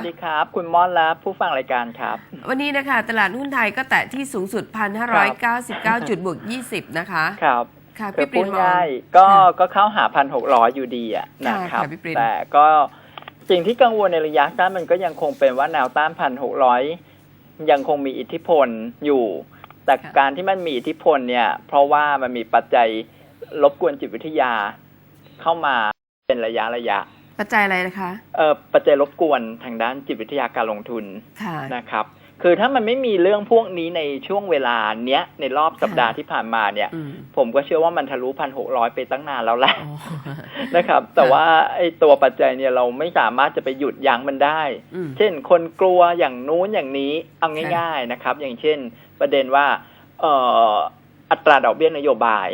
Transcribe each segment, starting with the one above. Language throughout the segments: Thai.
วัสดีครับ คุณม่อนและผู้ฟังรายการครับ วันนี้นะคะ ตลาดหุ้นไทยก็แตะที่สูงสุด 1,599 จุดบวก 20 นะคะ ครับค่ะคือพี่ปริพูนดมองง่ายก็ค่ะก็เข้าหาพันหกร้อยอยู่ดีอะนะครับค่ะพี่ปรินแต่ก็สิ่งที่กังวลในระยะสั้นมันก็ยังคงเป็นว่าแนวต้านพันหกร้อยยังคงมีอิทธิพลอยู่ แต่การที่มันมีอิทธิพลเนี่ย เพราะว่ามันมีปัจจัยรบกวนจิตวิทยาเข้ามาเป็นระยะระยะ ปัจจัยอะไรนะคะเอ่อปัจจัยรบกวนทางด้านจิตวิทยาการลงทุนค่ะนะครับ คือถ้ามันไม่มีเรื่องพวกนี้ในช่วงเวลาเนี้ยในรอบสัปดาห์ที่ผ่านมาเนี่ยอืมผมก็เชื่อว่ามันทะลุพันหกร้อยไปตั้งนานแล้วแหละอ๋อนะครับ แต่ว่าไอ้ตัวปัจจัยเนี่ยเราไม่สามารถจะไปหยุดยั้งมันได้อืมเช่น คนกลัวอย่างนู้นอย่างนี้เอาง่าย ๆนะครับ อย่างเช่น ประเด็นว่า เอ่ออัตราดอกเบี้ยนโยบาย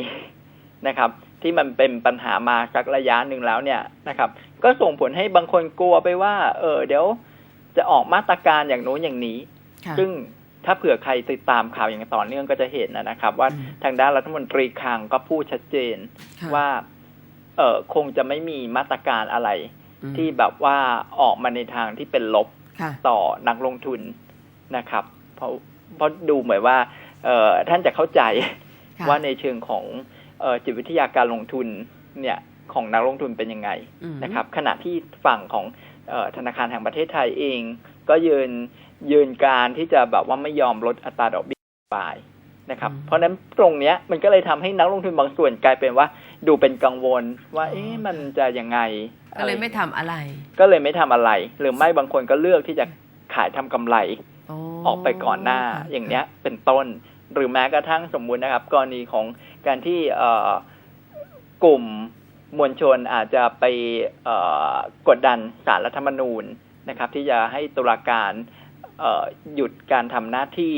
นะครับที่มันเป็นปัญหามาสักระยะหนึ่งแล้วเนี่ยนะครับ ก็ส่งผลให้บางคนกลัวไปว่า เออเดี๋ยวจะออกมาตรการอย่างโน้นอย่างนี้ค่ะซึ่งถ้าเผื่อใครติดตามข่าวอย่างต่อเนื่องก็จะเห็นนะครับ ว่าอืมทางด้านรัฐมนตรีคลังก็พูดชัดเจนค่ะว่า เออคงจะไม่มีมาตรการอะไรอืมที่แบบว่าออกมาในทางที่เป็นลบค่ะต่อนักลงทุนนะครับ เพราะเพราะดูเหมือนว่า เออท่านจะเข้าใจค่ะว่าในเชิงของเออ จิตวิทยาการลงทุนเนี่ยของนักลงทุนเป็นยังไงอืมนะครับ ขณะที่ฝั่งของเออธนาคารแห่งประเทศไทยเอง ก็ยืนยืนการที่จะแบบว่าไม่ยอมลดอัตราดอกเบี้ยไปนะครับ เพราะฉะนั้นตรงเนี้ยมันก็เลยทำให้นักลงทุนบางส่วนกลายเป็นว่า ดูเป็นกังวลว่า เอ๊ะมันจะยังไง ก็เลยไม่ทำอะไร ก็เลยไม่ทำอะไร หรือไม่บางคนก็เลือกที่จะขายทำกำไรออกไปก่อนหน้าค่ะอย่างเนี้ยเป็นต้น หรือแม้กระทั่งสมมุตินะครับ กรณีของ การที่เอ่อกลุ่มมวลชนอาจจะไปเอ่อกดดันสารรัฐธรรมนูญนะครับ ที่จะให้ตุลาการเอ่อหยุดการทำหน้าที่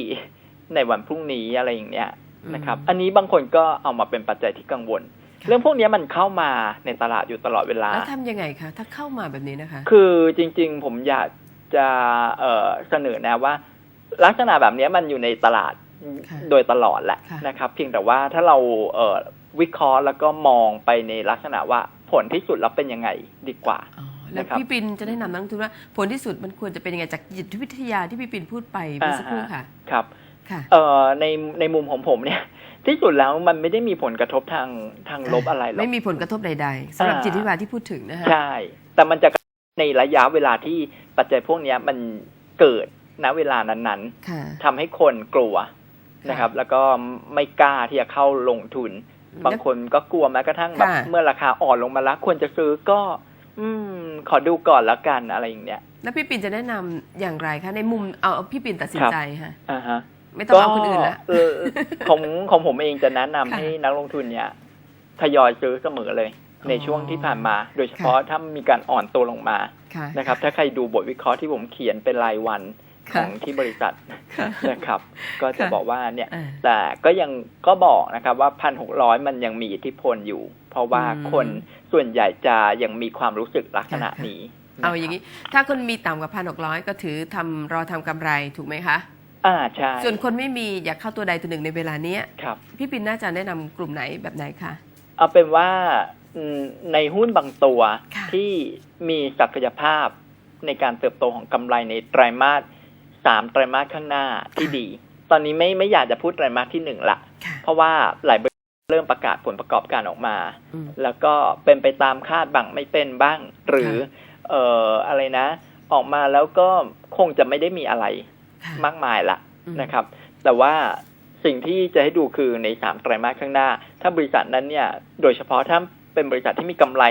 ในวันพรุ่งนี้อะไรอย่างเนี้ยนะครับ อันนี้บางคนก็เอามาเป็นปัจจัยที่กังวลค่ะเรื่องพวกเนี้ยมันเข้ามาในตลาดอยู่ตลอดเวลาแล้วทำยังไงคะถ้าเข้ามาแบบนี้นะคะ คือจริง ๆ ผมอยากจะเอ่อเสนอแนะว่า ลักษณะแบบเนี้ยมันอยู่ในตลาดค่ะ โดยตลอดแหละค่ะนะครับ เพียงแต่ว่าถ้าเราเอ่อวิเคราะห์แล้วก็มองไปในลักษณะว่าผลที่สุดแล้วเป็นยังไงดีกว่าอ๋อแล้วนะครับพี่ปินจะแนะนำนักลงทุนว่า ผลที่สุดมันควรจะเป็นยังไงจากจิตวิทยาที่พี่ปินพูดไปเมื่อสักครู่ค่ะ ครับค่ะเอ่อในในมุมของผมเนี่ย ที่สุดแล้วมันไม่ได้มีผลกระทบทางทางลบอะไรหรอกไม่มีผลกระทบใดๆสำหรับอ่าจิตวิทยาที่พูดถึงนะคะใช่ แต่มันจะในระยะเวลาที่ปัจจัยพวกเนี้ยมันเกิดณเวลานั้นๆค่ะทำให้คนกลัว นะครับ แล้วก็ไม่กล้าที่จะเข้าลงทุน บางคนก็กลัวแม้กระทั่งแบบค่ะเมื่อราคาอ่อนลงมาแล้วควรจะซื้อก็ อืม ขอดูก่อนแล้วกันอะไรอย่างเนี้ยแล้วพี่ปินจะแนะนำอย่างไรคะในมุมเอาเอาพี่ปินตัดสินใจค่ะอ่าฮะไม่ต้องเอาคนอื่นละเออของของผมเองจะแนะนำค่ะให้นักลงทุนเนี่ยทยอยซื้อเสมอเลย ในช่วงที่ผ่านมา โดยเฉพาะถ้ามีการอ่อนตัวลงมาค่ะนะครับ ถ้าใครดูบทวิเคราะห์ที่ผมเขียนเป็นรายวัน ขค่ะองที่บริษัทค่ะนะครับ ก็จะค่ะบอกว่าเนี่ยอ่าแต่ก็ยังก็บอกนะครับว่าพันหกร้อยมันยังมีอิทธิพลอยู่ เพราะว่าอืมคนส่วนใหญ่จะยังมีความรู้สึกลักษณะค่ะนี้เอาอย่างนี้นี้ ถ้าคนมีต่ำกว่าพันหกร้อยก็ถือทำรอทำกำไรถูกไหมคะอ่าใช่ส่วนคนไม่มีอยากเข้าตัวใดตัวหนึ่งในเวลาเนี้ยครับ พี่ปินน่าจะแนะนำกลุ่มไหนแบบไหนคะเอาเป็นว่าอืมในหุ้นบางตัวค่ะที่มีศักยภาพในการเติบโตของกำไรในไตรมาส สามไตรมาสข้างหน้าที่ดี ตอนนี้ไม่ไม่อยากจะพูดไตรมาสที่หนึ่งละค่ะเพราะว่าหลายบริษัทเริ่มประกาศผลประกอบการออกมาอืมแล้วก็เป็นไปตามคาดบังไม่เป็นบ้าง หรือเอ่ออะไรนะ ออกมาแล้วก็คงจะไม่ได้มีอะไรค่ะมากมายละอืมนะครับ แต่ว่าสิ่งที่จะให้ดูคือในสามไตรมาสข้างหน้า ถ้าบริษัทนั้นเนี่ย โดยเฉพาะถ้าเป็นบริษัทที่มีกำไร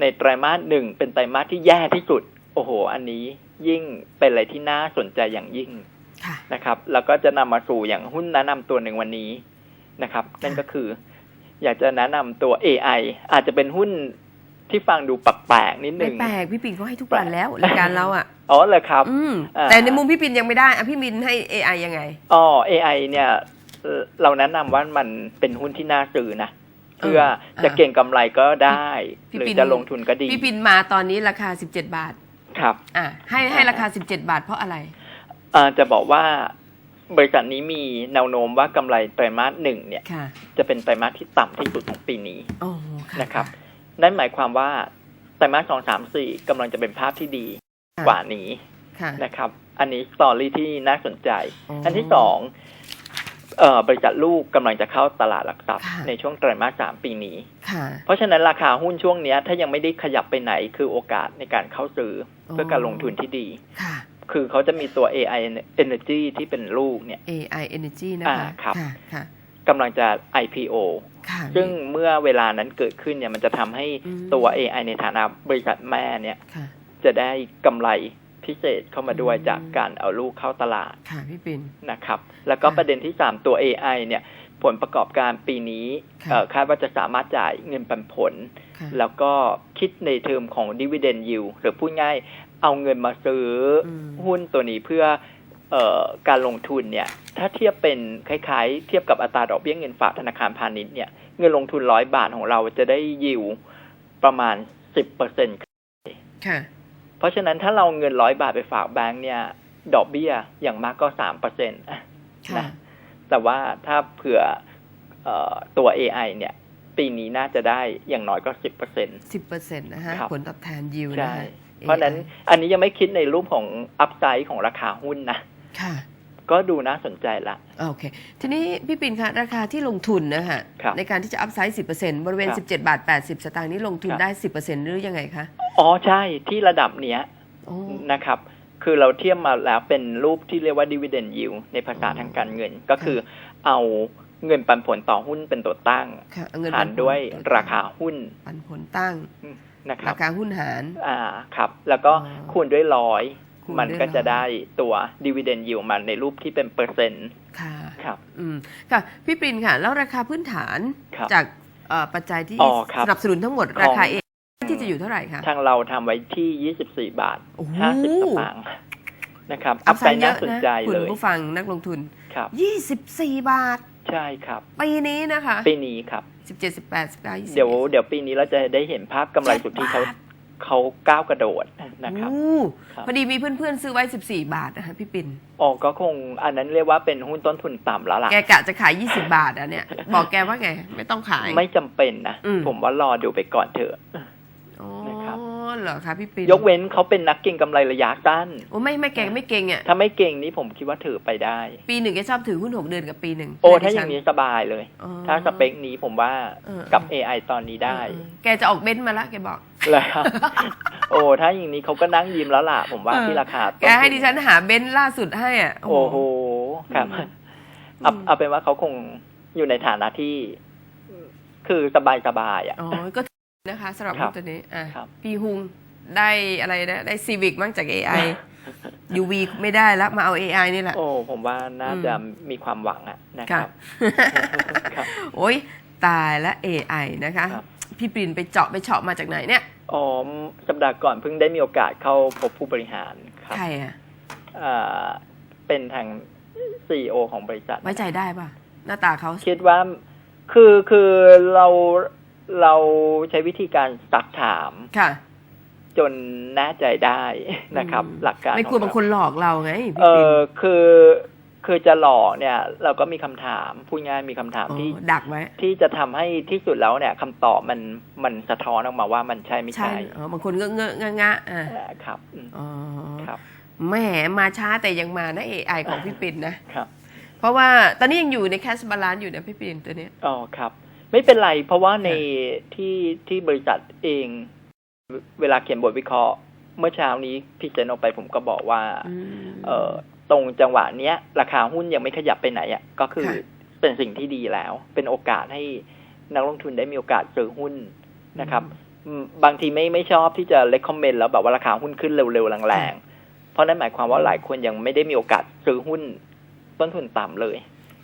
ในไตรมาสหนึ่งเป็นไตรมาสที่แย่ที่สุด โอ้โห อันนี้ ยิ่งเป็นอะไรที่น่าสนใจอย่างยิ่งค่ะนะครับ แล้วก็จะนำมาสู่อย่างหุ้นแนะนำตัวหนึ่งวันนี้นะครับ นั่นก็คือ อยากจะแนะนำตัว AI อาจจะเป็นหุ้นที่ฟังดูแปลกๆนิดหไม่นึ่งแปลกพี่ปินเขาให้ทุกวันแล้วรายการเราอะอ๋อเหรอครับอืมอ่าแต่ในมุมพี่ปินยังไม่ได้อะพี่ปินให้ AI ยังไงอ๋อ AI เนี่ยเอ่อเราแนะนำว่ามันเป็นหุ้นที่น่าซื้อนะเพื่อจะเก่งกำไรก็ได้พี่หรือปิ่นจะลงทุนก็ดี พี่ปินมาตอนนี้ราคา 17 บาท ครับอะให้ให้ราคา 17 บาทเพราะอะไรอ่าจะบอกว่าบริษัทนี้มีแนวโน้มว่ากำไรไตรมาสหนึ่งเนี่ยค่ะจะเป็นไตรมาสที่ต่ำที่สุดของปีนี้โอ้ค่ะนะครับ นั่นหมายความว่าไตรมาสสองสามสี่กำลังจะเป็นภาพที่ดีค่ะกว่านี้ค่ะนะครับ อันนี้สตอรี่ที่น่าสนใจอ๋ออัอันที่สองเอ่อ บริษัทลูกกำลังจะเข้าตลาดหลักทรัพย์ค่ะในช่วงไตรมาสสามปีนี้ค่ะเพราะฉะนั้นราคาหุ้นช่วงเนี้ยถ้ายังไม่ได้ขยับไปไหนคือโอกาสในการเข้าซื้อออเพื่อการลงทุนที่ดีค่ะคือเขาจะมีตัว AI Energy ที่เป็นลูกเนี่ย AI Energy นะอ่าคะครับค่ะค่ะกำลังจะ IPO ค่ะซึ่งเมื่อเวลานั้นเกิดขึ้นเนี่ยมันจะทำให้อืมตัว AI ในฐานะบริษัทแม่เนี่ยค่ะจะได้กำไร พิเศษเข้ามาด้วยอืมจากการเอาลูกเข้าตลาดค่ะพี่ปิ่นนะครับ แล้วก็ค่ะประเด็นที่3ตัว AI เนี่ยผลประกอบการปีนี้ค่ะเอ่อคาดว่าจะสามารถจ่ายเงินปันผลค่ะแล้วก็คิดในเทอมของ dividend yield หรือพูดง่ายเอาเงินมาซื้ออมหุ้นตัวนี้เพื่อเออการลงทุนเนี่ย ถ้าเทียบเป็นคล้ายๆ เทียบกับอัตราดอกเบี้ยเงินฝากธนาคารพาณิชย์เนี่ยเงินลงทุนร้อยบาทของเราจะได้ยิวประมาณสิบเปอร์เซ็นค่ะ เพราะฉะนั้นถ้าเราเงินร้อยบาทไปฝากแบงก์เนี่ย ดอกเบี้ยอย่างมากก็สามเปอร์เซ็นต์ค่ะแต่ว่าถ้าเผื่อเออตัว AI เนี่ย ปีนี้น่าจะได้อย่างน้อยก็สิบเปอร์เซ็นต์สิบเปอร์เซ็นต์นะฮะครับผลตอบแทนยิวนะใช่ฮะเพราะฉะนั้น AI อันนี้ยังไม่คิดในรูปของอัพไซด์ของราคาหุ้นนะค่ะก็ดูน่าสนใจละโอเค ทีนี้พี่ปิ่นคะราคาที่ลงทุนนะฮะครับในการที่จะอัพไซด์10%บริเวณครับ17บาท80สตางค์นี้ลงทุนครับได้10%หรือยังไงคะ อ๋อใช่ที่ระดับเนี้ยโอ้นะครับ คือเราเทียบมาแล้วเป็นรูปที่เรียกว่า dividend yield ในภาษาทางการเงินก็คือเอาเงินปันผลต่อหุ้นเป็นตัวตั้งค่ะเอาเงินหารด้วยราคาหุ้น ปันผลตั้งนะครัราบคาหุ้นหาร อ่าครับ แล้วก็อ๋อคูณด้วยร้อยคูณมันด้วยก็จะร้อยได้ตัว dividend yield มันในรูปที่เป็นเปอร์เซ็นต์ ค่ะ ครับ อืม ค่ะ พี่ปรินค่ะ แล้วราคาพื้นฐานครับจากเอ่อปัจจัยที่อ๋อครับสนับสนุนทั้งหมดของราคาเอง ที่จะอยู่เท่าไหร่คะ ทางเราทำไว้ที่24บาทโอ้โห50สตางค์นะครับอัอัพพไซไซด์ด์เยน่าอะสนนะใจคุณเลยผู้ฟังนักลงทุนครับ24บาท ใช่ครับ ปีนี้นะคะ ปีนี้ครับ17 18 19 20เดี๋ยวเดี๋ยวปีนี้เราจะได้เห็นภาพกำไรสุทธิเขาบาทเขาก้าวกระโดดนะครับอู้ครับพอดีมีเพื่อนๆ ซื้อไว้ 14 บาทนะคะพี่ปิ่นอ๋อก็คงอันนั้นเรียกว่าเป็นหุ้นต้นทุนต่ำแล้วล่ะ แกกะจะขาย 20 บาทอะเนี่ย บอกแกว่าไง ไม่ต้องขาย ไม่จำเป็นนะอืมผมว่ารอดูไปก่อนเถอะอ๋อ นะครับเหรอคะพี่ปิ่นยกเว้นเขาเป็นนักเก็งกำไรระยะสั้นโอ้ไม่ไม่เก่งไม่เก่งอะถ้าไม่เก่งนี้ผมคิดว่าถือไปได้ ปีหนึ่งแกชอบถือหุ้น6เดือนกับปีหนึ่งโอ้ให้ถ้าดิอฉัย่างนี้สบายเลยอ๋อถ้าสเปคนี้ผมว่าเออกับเออ AI ตอนนี้ได้เออแกจะออกเบนซ์มาละแกบอกแล้วโอ้ถ้าอย่างนี้เขาก็นั่งยิ้มแล้วล่ะ ผมว่าเออที่ราคาแกให้ดิฉันหาเบนซ์ล่าสุดให้อะโอ้โหครับอืมเอาอืมเอาเป็นว่าเขาคงอยู่ในฐานะที่คือสบายสบายๆอะอ๋อก็ นะคะสำหรับครัหุ้บนตัวนี้อะครับพี่ฮุงได้อะไรนะได้ซีวิกมั่งจาก AI UV ไม่ได้แล้วมาเอา AI นี่แหละ โอ้ผมว่าน่าอืมจะมีความหวังอะนะคค่ะรับ ครับ โอ้ยตายและ AI นะคะ ครับ พี่ปรินไปเจาะไปเฉาะมาจากไหนเนี่ย อ๋อสัปดาห์ก่อนเพิ่งได้มีโอกาสเข้าพบผู้บริหารครับใครอะอ่าเป็นทางซีอของบริษัท ไว้ใจได้ป่ะ หน้าตาเขา คิดว่าคือคือเรา เราใช้วิธีการสักถามค่ะ จนแน่ใจได้นะครับอืมหลักการไม่กลัวขบางคนหลอกเราไงพี่เอปรินอคือคือจะหลอกเนี่ย เราก็มีคำถามพูดง่ายมีคำถามอ๋อที่ดักไว้ที่จะทำให้ที่สุดแล้วเนี่ยคำตอบมันมันสะท้อนออกมาว่ามันใช่ไม่ใช่ใช่อ๋อบางคนเงอะเงอะงะงะอะอ่าครับอืมอ๋อครับแหมมาช้าแต่ยังมานะ AI ของพี่ปินนะครับ เพราะว่าตอนนี้ยังอยู่ในแคสบาลานซ์อยู่นะพี่ปินตัวเนี้ยอ๋อครับ ไม่เป็นไร เพราะว่าในที่ที่บริษัทเอง เวลาเขียนบทวิเคราะห์ เมื่อเช้านี้พิจารณาไปผมก็บอกว่าอืมเอ่อตรงจังหวะเนี้ย ราคาหุ้นยังไม่ขยับไปไหนอะก็คือค่ะเป็นสิ่งที่ดีแล้ว เป็นโอกาสให้นักลงทุนได้มีโอกาสซื้อหุ้นนะครับอืมบางทีไม่ไม่ชอบที่จะเล c คอมเมนต์แล้วแบบว่าราคาหุ้นขึ้นเร็วๆแรงๆเพราะนั่นหมายความว่าหลายคนยังไม่ได้มีโอกาสซื้อหุ้นต้นทุนต่ำเลย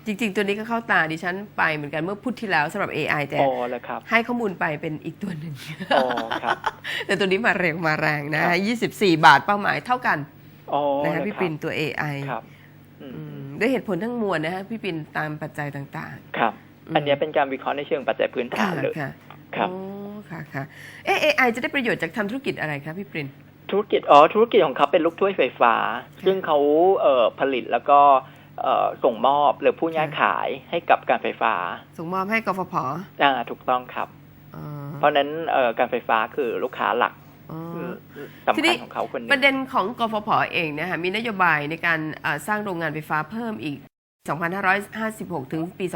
จริง ๆ ตัวนี้ก็เข้าตาดิฉันไปเหมือนกันเมื่อพูดที่แล้วสำหรับ AI แต่อ๋อแล้วครับ ให้ข้อมูลไปเป็นอีกตัวหนึ่งอ๋อครับแต่ตัวนี้มาเร็วมาแรงนะครับ24 บาทเป้าหมายเท่ากันอ๋อนะคะแล้วพี่ครับปินตัว AI ครับอืมอืมด้วยเหตุผลทั้งมวลนะฮะพี่ปินตามปัจจัยต่างครับอืมอันเนี้ยเป็นการวิเคราะห์ในเชิงปัจจัยพื้นๆฐานเลยค่ะครับโอ้ค่ะค่ะเอ๊ะ AI จะได้ประโยชน์จากทำธุรกิจอะไรครับพี่ปินธุรกิจอ๋อธุรกิจของเขาเป็นลูกถ้วยไฟฟ้า ซึ่งเขาเอ่อผลิตแล้วก็เอ่อ ส่งมอบหรือผู้ง่ายขายให้กับการไฟฟ้า ส่งมอบให้กฟผอ่าถูกต้องครับอ๋อเพราะฉะนั้นเอ่อการไฟฟ้าคือลูกค้าหลักอ๋อสำทีคันี้ญของเขาคนหนึประงเด็นของกฟผเองนะคะมีนโยบายในการเอ่อสร้างโรงงานไฟฟ้าเพิ่มอีก 2,556 ถึงปี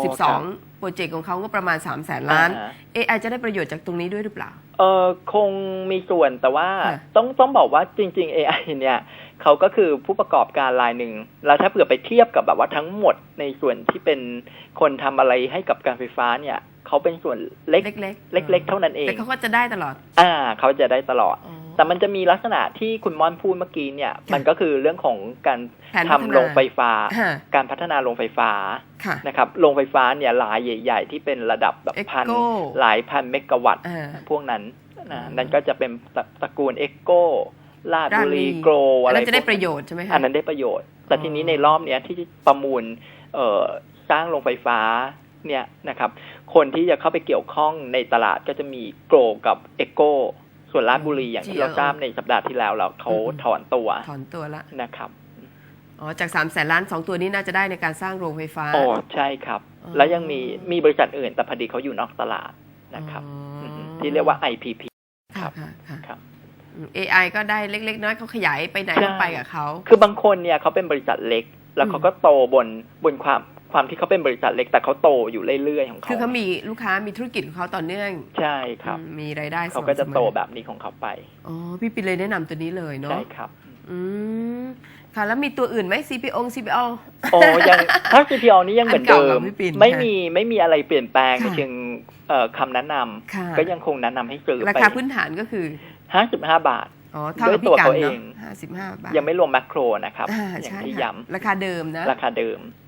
2,562 โปรเจกต์ของเขาก็ประมาณ 3 0 0แสนล้าน อ่าฮะ AI จะได้ประโยชน์จากตรงนี้ด้วยหรือเปล่า เออคงมีส่วนแต่ว่าค่ะต้องต้องบอกว่าจริง ๆ AI เนี่ยเขาก็คือผู้ประกอบการรายหนึ่ง แล้วถ้าเผื่อไปเทียบกับแบบว่าทั้งหมดในส่วนที่เป็นคนทำอะไรให้กับการไฟฟ้าเนี่ยเขาเป็นส่วนเล็กเล็กๆ เล็ก ๆ เท่านั้นเอง แต่เขาก็จะได้ตลอด อ่าเขาจะได้ตลอด อ๋อ แต่มันจะมีลักษณะที่คุณม่อนพูดเมื่อกี้เนี่ย มันก็คือเรื่องของการแผนพัฒทำนาโรงไฟฟ้าค่ะการพัฒนาโรงไฟฟ้าค่ะนะครับโรงไฟฟ้าเนี่ยรายใหญ่ ๆ ที่เป็นระดับแบบ Echo พันหลายพันเมกะวัตต์อ่าพวกนั้นนะอืมนั่นก็จะเป็นตระตระกูลเอ็กโกลาดบุรีราชบุรีโกรอัอะนไรนั้นจะได้พวกประโยชน์ใช่ไหมคะอันนั้นได้ประโยชน์ แต่อ๋อทีนี้ในรอบเนี้ยที่ประมูลเอ่อสร้างโรงไฟฟ้าเนี่ยนะครับ คนที่จะเข้าไปเกี่ยวข้องในตลาดก็จะมีโกรกับเอ็กโก ส่วนลาดบุรีอย่างที่เราทราบในสัปดาห์ที่แล้วแล้วเขาถอนตัวถอนตัวละนะครับอ๋อจาก3 0 0แสนล้าน2ตัวนี้น่าจะได้ในการสร้างโรงไฟฟ้าโอ้ใช่ครับอ๋อแล้วยังมีมีบริษัทอื่นแต่พอดีเขาอยู่นอกตลาดนะครับอ๋ออมที่เรียกว่า IPP ค่ะค่ะค่ะครับอืม AI ก็ได้เล็ก ๆ น้อยเขาขยายไปไหนก็ใช่ไปกับเขาคือบางคนเนี่ยเขาเป็นบริษัทเล็ก แล้วอืมเขาก็โตบนบนความ ความที่เขาเป็นบริษัทเล็กแต่เขาโตอยู่เรื่อยๆของเขาคือเขามีลูกค้ามีธุรกิจของเขาต่อเนื่อง ใช่ครับอืมมีรายได้เขาก็จะสม่ำสมอโตแบบนี้ของเขาไปอ๋อพี่ปินเลยแนะนำตัวนี้เลยเนาะใช่ครับ อืมค่ะแล้วมีตัวอื่นไหม CPO CPO โอ้ยังถ้า CPO นี่ยังเหมือนเดิอันเก่ากัมบพี่ปิ่นไม่ค่ะมีไม่มีอะไรเปลี่ยนแปลงในค่ะเชิงเอ่อคำแนะนำค่ะก็ยังคงแนะนำให้ซื้อราไปคาพื้นฐานก็คือห้าสิบห้าบาทอ๋อเท่ากับด้วยตัวพี่กันเขาเอเนาะงห้าสิบห้าบาทยังไม่รวมแมคโครนะครับอ่าอย่างใช่ที่ค่ะย้ราคาเดิมนะำราคาเดิมอ๋อ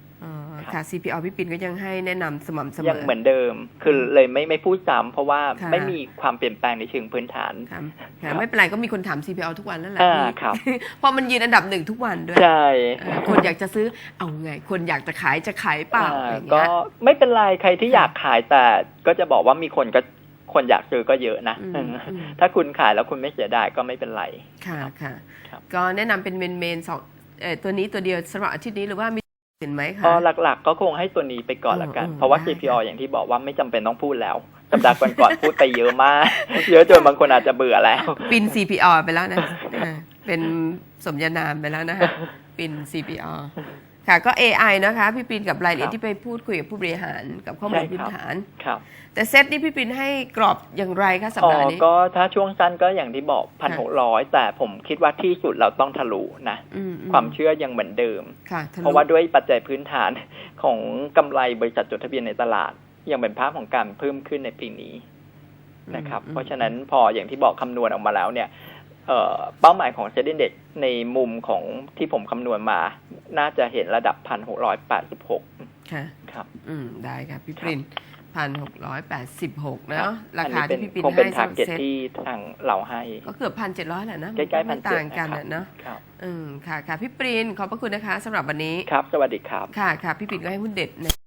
ค่ะ CPO พี่ปินก็ยังให้แนะนำสม่ำเสมอยังเหมือนเดิม คือเลยไม่ไม่พูดซ้ำเพราะว่าค่ะไม่มีความเปลี่ยนแปลงในเชิงพื้นฐานค่ะค่ะไม่เป็นไรก็มีคนถาม CPO ทุกวันนั่นแหละอ่าพี่ครับเพราะมันยืนอันดับหนึ่งทุกวันด้วยใช่เออคนอยากจะซื้อเอาไง คนอยากจะขายจะขายเปล่าอ่าอย่างก็เงี้ยไม่เป็นไรใครที่อยากขายแต่ก็จะบอกว่ามีคนก็คนอยากซื้อก็เยอะนะอืมอืมถ้าคุณขายแล้วคุณไม่เสียดายก็ไม่เป็นไร ค่ะค่ะครับก็แนะนำเป็นเมนเมนสองเอ่อตัวนี้ตัวเดียวสำหรับอาทิตย์นี้หรือว่ามี อื่นไหมคะก็หลักๆ ก็คงให้ตัวนี้ไปก่อนละกันอืมเพราะว่าได้ CPO อย่างที่บอกว่าไม่จำเป็นต้องพูดแล้วสัปดาห์ก่อนๆพูดไปเยอะมาก เยอะจนบางคนอาจจะเบื่อแล้วปิน CPO ไปแล้วนะเออเป็นสมญานามไปแล้วนะคะปิน CPO ค่ะก็ AI นะคะ พี่ปินกับรายละเอียดครับที่ไปพูดคุยกับผู้บริหารกับข้อมูลใช่ครับพื้นฐานครับ แต่เซตนี้พี่ปินให้กรอบอย่างไรคะสัปอ๋อดาห์นี้ก็ถ้าช่วงสั้นก็อย่างที่บอกพันหกร้อยแต่ผมคิดว่าที่สุดเราต้องทะลุนะอือืความเชื่อยังเหมือนเดิมค่ะทลุเพราะว่าด้วยปัจจัยพื้นฐานของกำไรบริษัทจดทะเบียนในตลาด ยังเป็นภาพของการเพิ่มขึ้นในปีนี้นะครับอืมเพราะฉะนั้นพออย่างที่บอกคำนวณออกมาแล้วเนี่ย เอ่อเป้าหมายของเซ็นดีเด็กในมุมของที่ผมคำนวณมา น่าจะเห็นระดับพันหกร้อยแปดสิบหกค่ะ ครับ อืม ได้ค่ะพี่ปินพันหกร้อยแปดสิบหกเนาะราอันคานี้เป็นที่พี่ปินคงเป็นให้ทาร์เก็ตเซ็ตที่ทางเราให้ ก็เกือบพันเจ็ดร้อยแหละนะใกล้ๆพัไม่นเจ็ดต่างกันน่ะเนาะครับอืมค่ะค่ะพี่ปรินขอบพระคุณนะคะสำหรับวันนี้ ครับ สวัสดีครับ ค่ะค่ะพี่ปินก็ให้หุ้นเด็ดใน